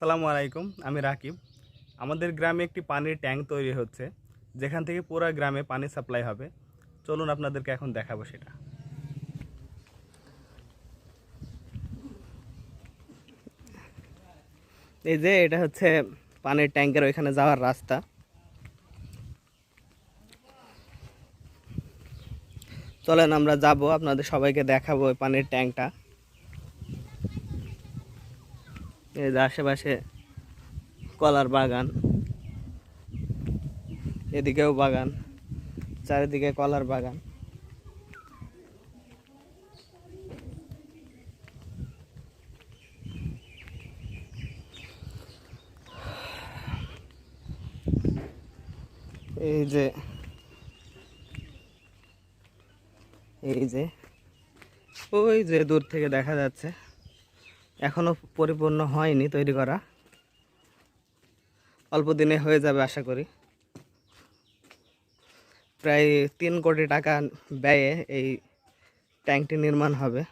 আসসালামু আলাইকুম, আমি রাকিব। আমাদের গ্রামে একটি পানির ট্যাঙ্ক তৈরি হচ্ছে, যেখান থেকে পুরো গ্রামে পানি সাপ্লাই হবে। চলুন আপনাদেরকে এখন দেখাবো সেটা। এই যে এটা হচ্ছে পানির ট্যাঙ্কের ওইখানে যাওয়ার রাস্তা। চলেন আমরা যাব, আপনাদের সবাইকে দেখাবো ওই পানির ট্যাঙ্কটা। এই যে আশেপাশে কলার বাগান, এদিকেও বাগান, চারিদিকে কলার বাগান। এই যে এই যে, ওই যে দূর থেকে দেখা যাচ্ছে। এখনও পরিপূর্ণ হয়নি তৈরি করা। অল্প দিনে হয়ে যাবে আশা করি। প্রায় তিন কোটি টাকা ব্যয়ে এই ট্যাঙ্কটি নির্মাণ হবে।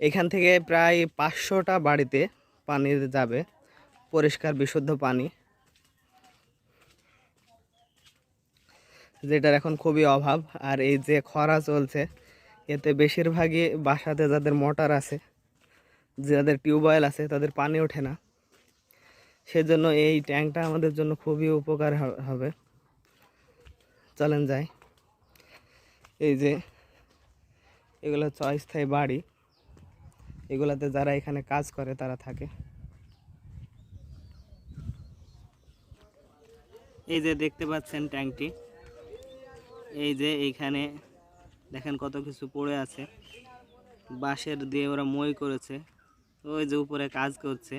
এখান থেকে প্রায় পাঁচশোটা বাড়িতে পানি যাবে, পরিষ্কার বিশুদ্ধ পানি। যেটার এখন খুবই অভাব, আর এই যে খরা চলছে এতে বেশিরভাগই বাসাতে যাদের মোটর আছে, যাদের টিউবওয়েল আছে, তাদের পানি ওঠে না। সেজন্য এই ট্যাঙ্কটা আমাদের জন্য খুবই উপকার হবে। চলেন যাই। এই যে, এগুলো হচ্ছে অস্থায়ী বাড়ি। এগুলাতে যারা এখানে কাজ করে, তারা থাকে। এই যে দেখতে পাচ্ছেন ট্যাঙ্কটি। এই যে এইখানে দেখেন কত কিছু পড়ে আছে। বাঁশের দিয়ে ওরা মই করেছে। ওই যে উপরে কাজ করছে।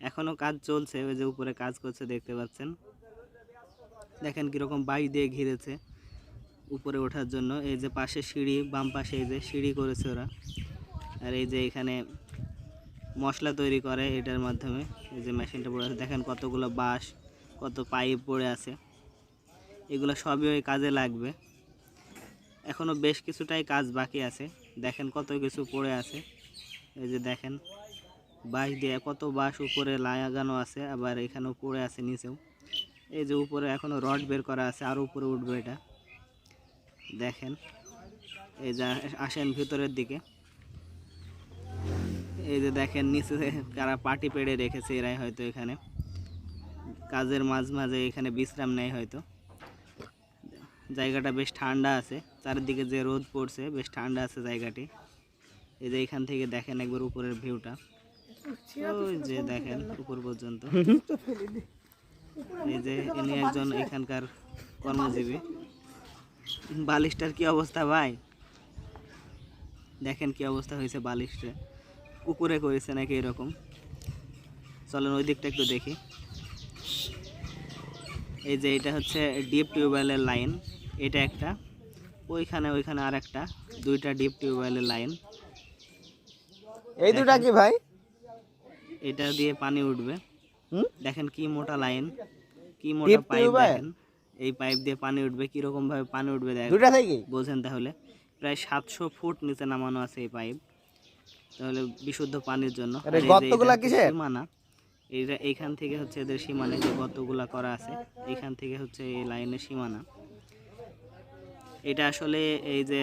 এখনও কাজ চলছে, ওই যে উপরে কাজ করছে, দেখতে পাচ্ছেন। দেখেন কীরকম বাঁশ দিয়ে ঘিরেছে উপরে ওঠার জন্য। এই যে পাশে সিঁড়ি, বাম পাশে এই যে সিঁড়ি করেছে ওরা। আর এই যে এখানে মশলা তৈরি করে এটার মাধ্যমে। এই যে মেশিনটা পড়ে আছে। দেখেন কতগুলো বাঁশ, কত পাইপ পড়ে আছে। এগুলো সবই ওই কাজে লাগবে। এখনও বেশ কিছুটাই কাজ বাকি আছে। দেখেন কত কিছু পড়ে আছে। এই যে দেখেন, বাঁশ দিয়ে কত বাঁশ উপরে লাগানো আছে, আবার এখানেও পড়ে আছে নিচেও। এই যে উপরে এখনও রড বের করা আছে, আর উপরে উঠবে এটা। দেখেন, এই যে আসেন ভিতরের দিকে। এই যে দেখেন, নিচে কারা পাটি পেড়ে রেখেছে এরাই হয়তো এখানে। কাজের মাঝ মাঝে এখানে বিশ্রাম নেয় হয়তো। জায়গাটা বেশ ঠান্ডা আছে। চারিদিকে যে রোদ পড়ছে, বেশ ঠান্ডা আছে জায়গাটি। এই যে এখান থেকে দেখেন একবার উপরের ভিউটা। ওই যে দেখেন উপর পর্যন্ত। এই যে ইনি একজন এখানকার কর্মজীবী। বালিশটার কি অবস্থা ভাই? দেখেন কি অবস্থা হয়েছে বালিশটা। কুকুরে করেছে নাকি এরকম? চলেন ওই দিকটা একটু দেখি। এই যে এটা হচ্ছে ডিপ টিউবওয়েলের লাইন। এটা একটা। ওইখানে ওইখানে আর একটা দুইটা ডিপ টিউবওয়েলের লাইন। এই দুটা কি ভাই? এটা দিয়ে পানি উঠবে? দেখেন কি মোটা লাইন কি মোটা পাইপ দেখেন। এই পাইপ দিয়ে পানি উঠবে কীরকম ভাবে পানি উঠবে দেখেন। দুটা থেকে? বোঝেন তাহলে। প্রায় সাতশো ফুট নিচে নামানো আছে এই পাইপ। তাহলে বিশুদ্ধ পানির জন্য? সীমানা। এইটা এইখান থেকে হচ্ছে এদের সীমানা যে গর্তগুলা করা আছে এইখান থেকে হচ্ছে এই লাইনের সীমানা। এটা আসলে এই যে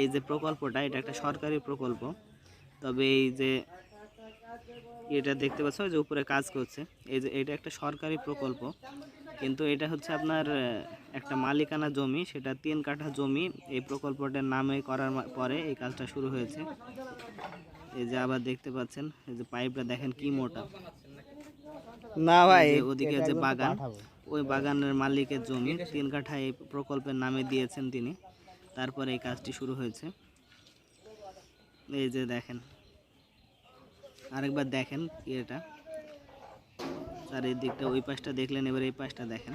এই যে প্রকল্পটা এটা একটা সরকারি প্রকল্প। তবে এই যে এটা দেখতে পাচ্ছ যে উপরে কাজ করছে। এই যে এটা একটা সরকারি প্রকল্প। কিন্তু এটা হচ্ছে আপনার একটা মালিকানা জমি। সেটা তিন কাঠা জমি। এই প্রকল্পটার নামে করার পরে এই কাজটা শুরু হয়েছে। এই যে আবার দেখতে পাচ্ছেন এই যে পাইপটা দেখেন কি মোটা। না ভাই ওদিকে যে বাগান। ওই বাগানের মালিকের জমি, তিন কাঠা এই প্রকল্পের নামে দিয়েছেন তিনি। তারপরে এই কাজটি শুরু হয়েছে। এই যে দেখেন। আরেকবার দেখেন ইয়েটা। আর এই দিকটা ওই পাশটা দেখলেন, এবার এই পাশটা দেখেন।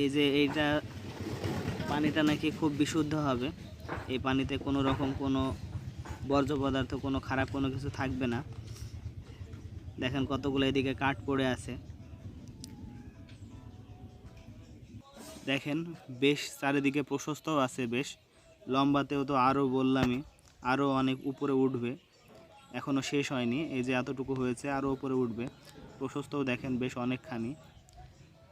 এই যে এইটা পানিটা নাকি খুব বিশুদ্ধ হবে। এই পানিতে কোনো রকম কোনো বর্জ্য পদার্থ, কোনো খারাপ কোনো কিছু থাকবে না। দেখেন কতগুলো এদিকে কাঠ পড়ে আছে। দেখেন, বেশ চারিদিকে প্রশস্তও আছে বেশ। লম্বাতেও তো আরও বললামই আরও অনেক উপরে উঠবে। এখনও শেষ হয়নি, এই যে এতটুকু হয়েছে আরও উপরে উঠবে। প্রশস্তও দেখেন বেশ অনেকখানি।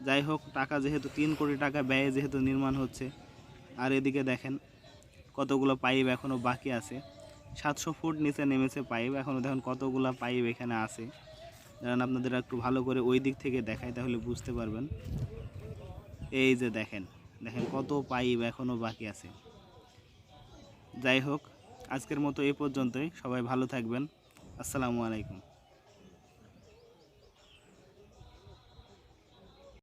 যাই হোক, টাকা যেহেতু, তিন কোটি টাকা ব্যয়ে যেহেতু নির্মাণ হচ্ছে, আর এদিকে দেখেন কতগুলো পাইপ এখনও বাকি আছে। সাতশো ফুট নিচে নেমেছে পাইপ এখনও দেখেন কতগুলো পাইপ এখানে আছে। দাঁড়ান আপনাদের একটু ভালো করে ওই দিক থেকে দেখাই তাহলে বুঝতে পারবেন। এই যে দেখেন দেখেন কত পাইপ এখনও বাকি আছে। যাই হোক, আজকের মতো এ পর্যন্তই। সবাই ভালো থাকবেন। আসসালামু আলাইকুম।